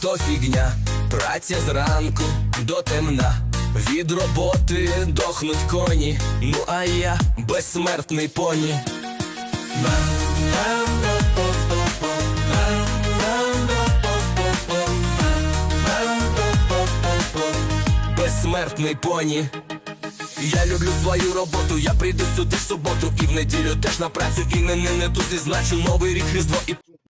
то фігня, праця зранку до темна. Від роботи дохнуть коні, ну а я безсмертний поні. Безсмертний поні. Я люблю свою роботу, я прийду сюди в суботу і в неділю теж на працю, і не, не, не тут і значу новий рік різдво і